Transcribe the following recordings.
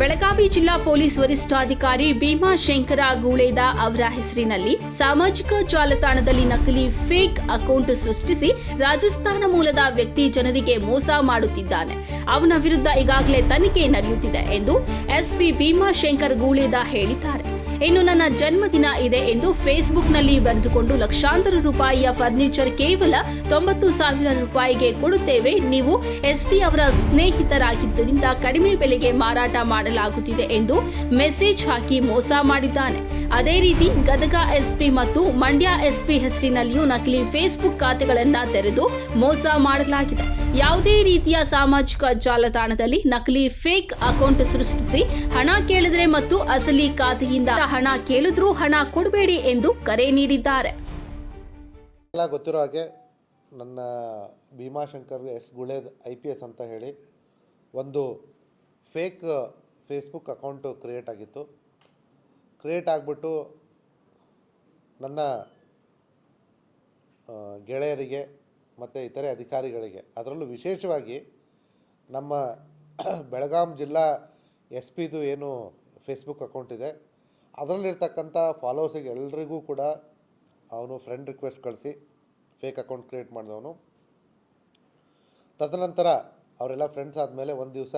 ಬೆಳಗಾವಿ ಜಿಲ್ಲಾ ಪೊಲೀಸ್ ವರಿಷ್ಠಾಧಿಕಾರಿ ಭೀಮಾ ಶಂಕರ ಗೂಳೇದ ಅವರ ಹೆಸರಿನಲ್ಲಿ ಸಾಮಾಜಿಕ ಜಾಲತಾಣದಲ್ಲಿ ನಕಲಿ ಫೇಕ್ ಅಕೌಂಟ್ ಸೃಷ್ಟಿಸಿ ರಾಜಸ್ಥಾನ ಮೂಲದ ವ್ಯಕ್ತಿ ಜನರಿಗೆ ಮೋಸ ಮಾಡುತ್ತಿದ್ದಾನೆ. ಅವನ ವಿರುದ್ಧ ಈಗಾಗಲೇ ತನಿಖೆ ನಡೆಯುತ್ತಿದೆ ಎಂದು ಎಸ್ಪಿ ಭೀಮಾಶಂಕರ್ ಗೂಳೇದ ಹೇಳಿದ್ದಾರೆ. ಇನ್ನು ನನ್ನ ಜನ್ಮದಿನ ಇದೆ ಎಂದು ಫೇಸ್ಬುಕ್ನಲ್ಲಿ ಬರೆದುಕೊಂಡು ಲಕ್ಷಾಂತರ ರೂಪಾಯಿಯ ಫರ್ನಿಚರ್ ಕೇವಲ ತೊಂಬತ್ತು ಸಾವಿರ ರೂಪಾಯಿಗೆ ಕೊಡುತ್ತೇವೆ. ನೀವು ಎಸ್ಪಿ ಅವರ ಸ್ನೇಹಿತರಾಗಿದ್ದರಿಂದ ಕಡಿಮೆ ಬೆಲೆಗೆ ಮಾರಾಟ ಮಾಡಲಾಗುತ್ತಿದೆ ಎಂದು ಮೆಸೇಜ್ ಹಾಕಿ ಮೋಸ ಮಾಡಿದ್ದಾನೆ. ಅದೇ ರೀತಿ ಗದಗ ಎಸ್ಪಿ ಮತ್ತು ಮಂಡ್ಯ ಎಸ್ಪಿ ಹೆಸರಿನಲ್ಲಿಯೂ ನಕಲಿ ಫೇಸ್ಬುಕ್ ಖಾತೆಗಳನ್ನು ತೆರೆದು ಮೋಸ ಮಾಡಲಾಗಿದೆ. ಯಾವುದೇ ರೀತಿಯ ಸಾಮಾಜಿಕ ಜಾಲತಾಣದಲ್ಲಿ ನಕಲಿ ಫೇಕ್ ಅಕೌಂಟ್ ಸೃಷ್ಟಿಸಿ ಹಣ ಕೇಳಿದ್ರೆ ಮತ್ತು ಅಸಲಿ ಖಾತೆಯಿಂದ ಹಣ ಕೇಳಿದ್ರೂ ಹಣ ಕೊಡಬೇಡಿ ಎಂದು ಕರೆ ನೀಡಿದ್ದಾರೆ. ಎಲ್ಲ ಗೊತ್ತಿರೋ ಹಾಗೆ ನನ್ನ Bhimashankar S Guled I P S ಅಂತ ಹೇಳಿ ಒಂದು ಫೇಕ್ ಫೇಸ್ಬುಕ್ ಅಕೌಂಟು ಕ್ರಿಯೇಟ್ ಆಗಿತ್ತು. ಕ್ರಿಯೇಟ್ ಆಗಿಬಿಟ್ಟು ನನ್ನ ಗೆಳೆಯರಿಗೆ ಮತ್ತು ಇತರೆ ಅಧಿಕಾರಿಗಳಿಗೆ. ಅದರಲ್ಲೂ ವಿಶೇಷವಾಗಿ ನಮ್ಮ ಬೆಳಗಾಂ ಜಿಲ್ಲಾ ಎಸ್ ಪಿದು ಏನು ಫೇಸ್ಬುಕ್ ಅಕೌಂಟ್ ಇದೆ, ಅದರಲ್ಲಿರ್ತಕ್ಕಂಥ ಫಾಲೋವರ್ಸಿಗೆ ಎಲ್ರಿಗೂ ಕೂಡ ಅವನು ಫ್ರೆಂಡ್ ರಿಕ್ವೆಸ್ಟ್ ಕಳಿಸಿ, ಫೇಕ್ ಅಕೌಂಟ್ ಕ್ರಿಯೇಟ್ ಮಾಡಿದವನು. ತದನಂತರ ಅವರೆಲ್ಲ ಫ್ರೆಂಡ್ಸ್ ಆದಮೇಲೆ ಒಂದು ದಿವಸ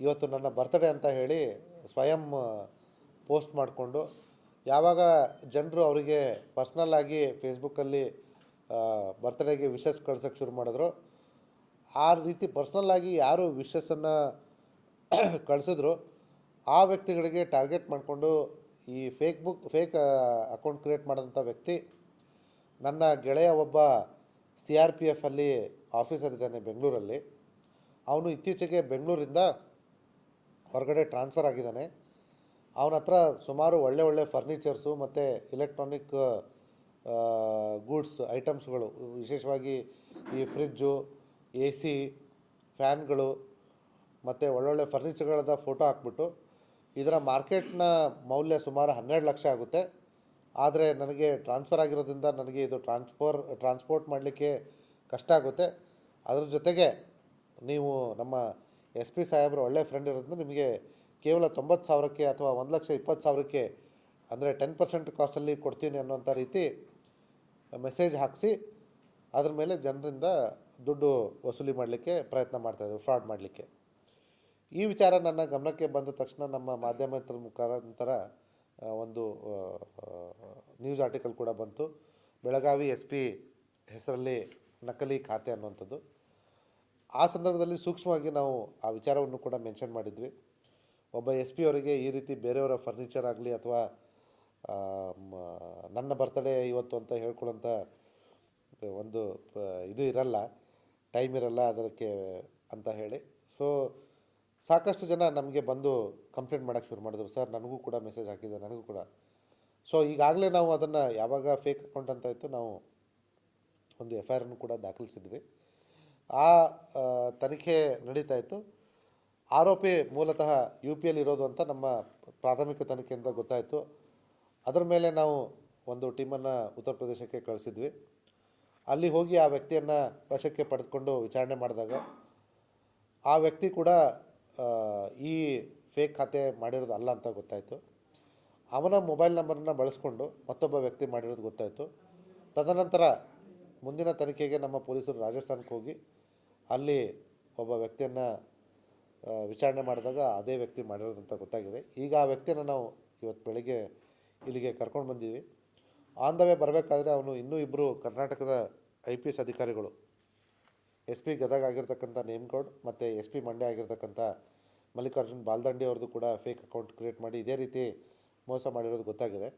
ಇವತ್ತು ನನ್ನ ಬರ್ತ್ಡೇ ಅಂತ ಹೇಳಿ ಸ್ವಯಂ ಪೋಸ್ಟ್ ಮಾಡಿಕೊಂಡು, ಯಾವಾಗ ಜನರು ಅವರಿಗೆ ಪರ್ಸ್ನಲ್ಲಾಗಿ ಫೇಸ್ಬುಕ್ಕಲ್ಲಿ ಬರ್ತ್ಡೇಗೆ ವಿಶಸ್ ಕಳ್ಸೋಕ್ಕೆ ಶುರು ಮಾಡಿದ್ರು. ಆ ರೀತಿ ಪರ್ಸ್ನಲ್ಲಾಗಿ ಯಾರು ವಿಶಸ್ಸನ್ನು ಕಳಿಸಿದ್ರು, ಆ ವ್ಯಕ್ತಿಗಳಿಗೆ ಟಾರ್ಗೆಟ್ ಮಾಡಿಕೊಂಡು ಈ ಫೇಕ್ಬುಕ್ ಫೇಕ್ ಅಕೌಂಟ್ ಕ್ರಿಯೇಟ್ ಮಾಡಿದಂಥ ವ್ಯಕ್ತಿ, ನನ್ನ ಗೆಳೆಯ ಒಬ್ಬ ಸಿ ಆರ್ ಪಿ ಎಫಲ್ಲಿ ಆಫೀಸರ್ ಇದ್ದಾನೆ ಬೆಂಗಳೂರಲ್ಲಿ. ಅವನು ಇತ್ತೀಚೆಗೆ ಬೆಂಗಳೂರಿಂದ ಹೊರಗಡೆ ಟ್ರಾನ್ಸ್ಫರ್ ಆಗಿದ್ದಾನೆ. ಅವನ ಹತ್ರ ಸುಮಾರು ಒಳ್ಳೆ ಒಳ್ಳೆ ಫರ್ನಿಚರ್ಸು ಮತ್ತು ಇಲೆಕ್ಟ್ರಾನಿಕ್ ಗೂಡ್ಸ್, ಐಟಮ್ಸ್ಗಳು, ವಿಶೇಷವಾಗಿ ಈ ಫ್ರಿಜ್ಜು ಎ ಸಿ ಫ್ಯಾನ್ಗಳು, ಮತ್ತು ಒಳ್ಳೊಳ್ಳೆ ಫರ್ನಿಚರ್ಗಳದ ಫೋಟೋ ಹಾಕ್ಬಿಟ್ಟು ಇದರ ಮಾರ್ಕೆಟ್ನ ಮೌಲ್ಯ ಸುಮಾರು ಹನ್ನೆರಡು ಲಕ್ಷ ಆಗುತ್ತೆ. ಆದರೆ ನನಗೆ ಟ್ರಾನ್ಸ್ಫರ್ ಆಗಿರೋದ್ರಿಂದ ನನಗೆ ಇದು ಟ್ರಾನ್ಸ್ಫರ್, ಟ್ರಾನ್ಸ್ಪೋರ್ಟ್ ಮಾಡಲಿಕ್ಕೆ ಕಷ್ಟ ಆಗುತ್ತೆ. ಅದ್ರ ಜೊತೆಗೆ ನೀವು ನಮ್ಮ ಎಸ್ ಪಿ ಸಾಹೇಬ್ರ ಒಳ್ಳೆ ಫ್ರೆಂಡ್ ಇರೋದ್ರಿಂದ ನಿಮಗೆ ಕೇವಲ ತೊಂಬತ್ತು ಸಾವಿರಕ್ಕೆ ಅಥವಾ ಒಂದು ಲಕ್ಷ ಇಪ್ಪತ್ತು ಸಾವಿರಕ್ಕೆ ಅಂದರೆ ಟೆನ್ ಪರ್ಸೆಂಟ್ ಕಾಸ್ಟಲ್ಲಿ ಕೊಡ್ತೀನಿ ಅನ್ನೋಂಥ ರೀತಿ ಮೆಸೇಜ್ ಹಾಕಿಸಿ ಅದ್ರ ಮೇಲೆ ಜನರಿಂದ ದುಡ್ಡು ವಸೂಲಿ ಮಾಡಲಿಕ್ಕೆ ಪ್ರಯತ್ನ ಮಾಡ್ತಾಯಿದ್ರು ಫ್ರಾಡ್ ಮಾಡಲಿಕ್ಕೆ. ಈ ವಿಚಾರ ನನ್ನ ಗಮನಕ್ಕೆ ಬಂದ ತಕ್ಷಣ ನಮ್ಮ ಮಾಧ್ಯಮದ ಮುಖಾಂತರ ಒಂದು ನ್ಯೂಸ್ ಆರ್ಟಿಕಲ್ ಕೂಡ ಬಂತು. ಬೆಳಗಾವಿ ಎಸ್ ಪಿ ಹೆಸರಲ್ಲಿ ನಕಲಿ ಖಾತೆ ಅನ್ನುವಂಥದ್ದು. ಆ ಸಂದರ್ಭದಲ್ಲಿ ಸೂಕ್ಷ್ಮವಾಗಿ ನಾವು ಆ ವಿಚಾರವನ್ನು ಕೂಡ ಮೆನ್ಷನ್ ಮಾಡಿದ್ವಿ. ಒಬ್ಬ ಎಸ್ ಪಿ ಅವರಿಗೆ ಈ ರೀತಿ ಬೇರೆಯವರ ಫರ್ನಿಚರ್ ಆಗಲಿ ಅಥವಾ ನನ್ನ ಬರ್ತಡೇ ಇವತ್ತು ಅಂತ ಹೇಳ್ಕೊಳ್ಳೋಂಥ ಒಂದು ಪ- ಇದು ಇರಲ್ಲ ಟೈಮ್ ಇರಲ್ಲ ಅದಕ್ಕೆ ಅಂತ ಹೇಳಿ. ಸೊ ಸಾಕಷ್ಟು ಜನ ನಮಗೆ ಬಂದು ಕಂಪ್ಲೇಂಟ್ ಮಾಡೋಕ್ಕೆ ಶುರು ಮಾಡಿದ್ರು. ಸರ್ ನನಗೂ ಕೂಡ ಮೆಸೇಜ್ ಹಾಕಿದೆ ನನಗೂ ಕೂಡ. ಸೊ ಈಗಾಗಲೇ ನಾವು ಅದನ್ನು ಯಾವಾಗ ಫೇಕ್ ಅಕೌಂಟ್ ಅಂತ ಇತ್ತು, ನಾವು ಒಂದು ಎಫ್ ಐ ಕೂಡ ದಾಖಲಿಸಿದ್ವಿ. ಆ ತನಿಖೆ ನಡೀತಾ ಇತ್ತು. ಆರೋಪಿ ಮೂಲತಃ ಯು ಪಿಯಲ್ಲಿ ಇರೋದು ಅಂತ ನಮ್ಮ ಪ್ರಾಥಮಿಕ ತನಿಖೆಯಿಂದ ಗೊತ್ತಾಯಿತು. ಅದರ ಮೇಲೆ ನಾವು ಒಂದು ಟೀಮನ್ನು ಉತ್ತರ ಪ್ರದೇಶಕ್ಕೆ ಕಳಿಸಿದ್ವಿ. ಅಲ್ಲಿ ಹೋಗಿ ಆ ವ್ಯಕ್ತಿಯನ್ನು ವಶಕ್ಕೆ ಪಡೆದುಕೊಂಡು ವಿಚಾರಣೆ ಮಾಡಿದಾಗ ಆ ವ್ಯಕ್ತಿ ಕೂಡ ಈ ಫೇಕ್ ಖಾತೆ ಮಾಡಿರೋದು ಅಲ್ಲ ಅಂತ ಗೊತ್ತಾಯಿತು. ಅವನ ಮೊಬೈಲ್ ನಂಬರನ್ನು ಬಳಸ್ಕೊಂಡು ಮತ್ತೊಬ್ಬ ವ್ಯಕ್ತಿ ಮಾಡಿರೋದು ಗೊತ್ತಾಯಿತು. ತದನಂತರ ಮುಂದಿನ ತನಿಖೆಗೆ ನಮ್ಮ ಪೊಲೀಸರು ರಾಜಸ್ಥಾನಕ್ಕೆ ಹೋಗಿ ಅಲ್ಲಿ ಒಬ್ಬ ವ್ಯಕ್ತಿಯನ್ನು ವಿಚಾರಣೆ ಮಾಡಿದಾಗ ಅದೇ ವ್ಯಕ್ತಿ ಮಾಡಿರೋದಂತ ಗೊತ್ತಾಗಿದೆ. ಈಗ ಆ ವ್ಯಕ್ತಿಯನ್ನು ನಾವು ಇವತ್ತು ಬೆಳಿಗ್ಗೆ ಇಲ್ಲಿಗೆ ಕರ್ಕೊಂಡು ಬಂದೀವಿ. ಆನ್ ದ ವೇ ಬರಬೇಕಾದ್ರೆ ಅವನು ಇನ್ನೂ ಇಬ್ಬರು ಕರ್ನಾಟಕದ ಐ ಪಿ ಎಸ್ ಅಧಿಕಾರಿಗಳು. ಎಸ್ ಪಿ ಗದಗ ಆಗಿರ್ತಕ್ಕಂಥ ನೇಮ್ಗೌಡ್ ಮತ್ತು ಎಸ್ ಪಿ ಮಂಡ್ಯ ಆಗಿರ್ತಕ್ಕಂಥ ಮಲ್ಲಿಕಾರ್ಜುನ್ ಬಾಲ್ದಂಡಿ ಅವ್ರದ್ದು ಕೂಡ ಫೇಕ್ ಅಕೌಂಟ್ ಕ್ರಿಯೇಟ್ ಮಾಡಿ ಇದೇ ರೀತಿ ಮೋಸ ಮಾಡಿರೋದು ಗೊತ್ತಾಗಿದೆ.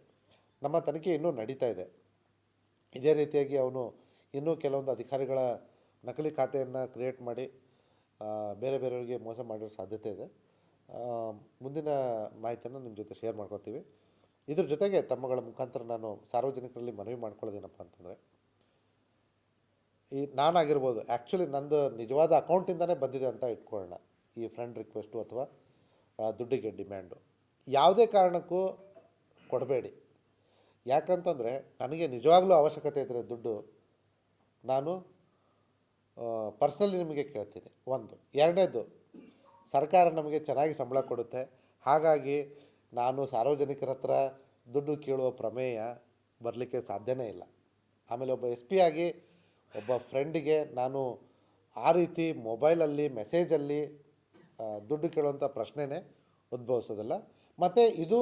ನಮ್ಮ ತನಿಖೆ ಇನ್ನೂ ನಡೀತಾ ಇದೆ. ಇದೇ ರೀತಿಯಾಗಿ ಅವನು ಇನ್ನೂ ಕೆಲವೊಂದು ಅಧಿಕಾರಿಗಳ ನಕಲಿ ಖಾತೆಯನ್ನು ಕ್ರಿಯೇಟ್ ಮಾಡಿ ಬೇರೆ ಬೇರೆಯವರಿಗೆ ಮೋಸ ಮಾಡಿರೋ ಸಾಧ್ಯತೆ ಇದೆ. ಮುಂದಿನ ಮಾಹಿತಿಯನ್ನು ನಿಮ್ಮ ಜೊತೆ ಶೇರ್ ಮಾಡ್ಕೊತೀವಿ. ಇದ್ರ ಜೊತೆಗೆ ತಮ್ಮಗಳ ಮುಖಾಂತರ ನಾನು ಸಾರ್ವಜನಿಕರಲ್ಲಿ ಮನವಿ ಮಾಡ್ಕೊಳ್ಳೋದೇನಪ್ಪ ಅಂತಂದರೆ, ಈ ನಾನಾಗಿರ್ಬೋದು ಆ್ಯಕ್ಚುಲಿ ನಂದು ನಿಜವಾದ ಅಕೌಂಟಿಂದನೇ ಬಂದಿದೆ ಅಂತ ಇಟ್ಕೊಳ್ಳೋಣ. ಈ ಫ್ರೆಂಡ್ ರಿಕ್ವೆಸ್ಟು ಅಥವಾ ದುಡ್ಡಿಗೆ ಡಿಮ್ಯಾಂಡು ಯಾವುದೇ ಕಾರಣಕ್ಕೂ ಕೊಡಬೇಡಿ. ಯಾಕಂತಂದರೆ, ನನಗೆ ನಿಜವಾಗ್ಲೂ ಅವಶ್ಯಕತೆ ಇದ್ದರೆ ದುಡ್ಡು ನಾನು ಪರ್ಸ್ನಲಿ ನಿಮಗೆ ಕೇಳ್ತೀನಿ. ಒಂದು. ಎರಡನೇದು, ಸರ್ಕಾರ ನಮಗೆ ಚೆನ್ನಾಗಿ ಸಂಬಳ ಕೊಡುತ್ತೆ. ಹಾಗಾಗಿ ನಾನು ಸಾರ್ವಜನಿಕರ ಹತ್ರ ದುಡ್ಡು ಕೇಳುವ ಪ್ರಮೇಯ ಬರಲಿಕ್ಕೆ ಸಾಧ್ಯನೇ ಇಲ್ಲ. ಆಮೇಲೆ ಒಬ್ಬ ಎಸ್ ಪಿ ಆಗಿ ಒಬ್ಬ ಫ್ರೆಂಡಿಗೆ ನಾನು ಆ ರೀತಿ ಮೊಬೈಲಲ್ಲಿ ಮೆಸೇಜಲ್ಲಿ ದುಡ್ಡು ಕೇಳುವಂಥ ಪ್ರಶ್ನೆನೇ ಉದ್ಭವಿಸೋದಿಲ್ಲ. ಮತ್ತು ಇದು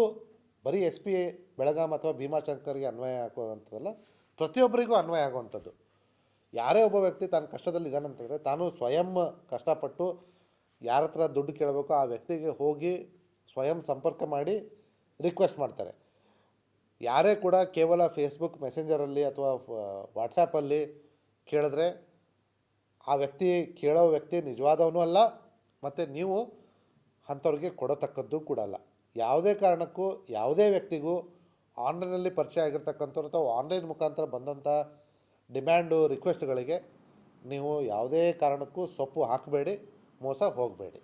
ಬರೀ ಎಸ್ ಪಿ ಬೆಳಗಾಂ ಅಥವಾ ಭೀಮಾಶಂಕರ್ಗೆ ಅನ್ವಯ ಆಗುವಂಥದ್ದಲ್ಲ, ಪ್ರತಿಯೊಬ್ಬರಿಗೂ ಅನ್ವಯ ಆಗುವಂಥದ್ದು. ಯಾರೇ ಒಬ್ಬ ವ್ಯಕ್ತಿ ತಾನು ಕಷ್ಟದಲ್ಲಿ ಇದ್ದಾನಂತಂದರೆ ತಾನು ಸ್ವಯಂ ಕಷ್ಟಪಟ್ಟು ಯಾರ ಹತ್ರ ದುಡ್ಡು ಕೇಳಬೇಕೋ ಆ ವ್ಯಕ್ತಿಗೆ ಹೋಗಿ ಸ್ವಯಂ ಸಂಪರ್ಕ ಮಾಡಿ ರಿಕ್ವೆಸ್ಟ್ ಮಾಡ್ತಾರೆ. ಯಾರೇ ಕೂಡ ಕೇವಲ ಫೇಸ್ಬುಕ್ ಮೆಸೆಂಜರಲ್ಲಿ ಅಥವಾ ವಾಟ್ಸಪ್ಪಲ್ಲಿ ಕೇಳಿದ್ರೆ ಆ ವ್ಯಕ್ತಿ ಕೇಳೋ ವ್ಯಕ್ತಿ ನಿಜವಾದವನು ಅಲ್ಲ, ಮತ್ತು ನೀವು ಅಂಥವ್ರಿಗೆ ಕೊಡತಕ್ಕದ್ದು ಕೂಡ ಅಲ್ಲ. ಯಾವುದೇ ಕಾರಣಕ್ಕೂ, ಯಾವುದೇ ವ್ಯಕ್ತಿಗೂ ಆನ್ಲೈನಲ್ಲಿ ಪರಿಚಯ ಆಗಿರ್ತಕ್ಕಂಥವ್ರು ಅಥವಾ ಆನ್ಲೈನ್ ಮುಖಾಂತರ ಬಂದಂಥ ಡಿಮ್ಯಾಂಡು ರಿಕ್ವೆಸ್ಟ್ಗಳಿಗೆ ನೀವು ಯಾವುದೇ ಕಾರಣಕ್ಕೂ ಸೊಪ್ಪು ಹಾಕಬೇಡಿ, ಮೋಸ ಹೋಗಬೇಡಿ.